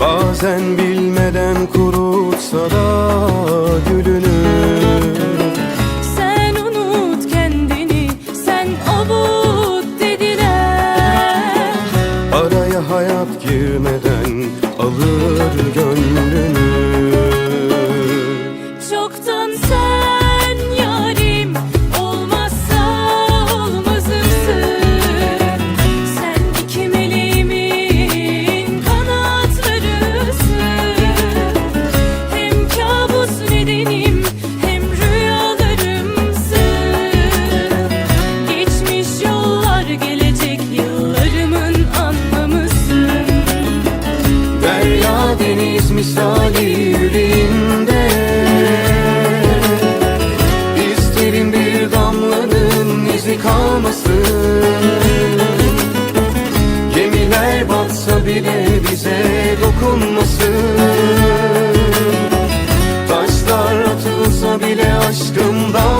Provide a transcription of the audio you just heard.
Bazen bilmeden kurutsa da gülünü Sen unut kendini, sen avut dediler. Araya hayat girmeden alır gönlünü. Çoktan sen yârim misali yüreğimde İsterim bir damlanın izi kalmasın. Gemiler batsa bile bize dokunmasın. Taşlar atılsa bile aşkımdan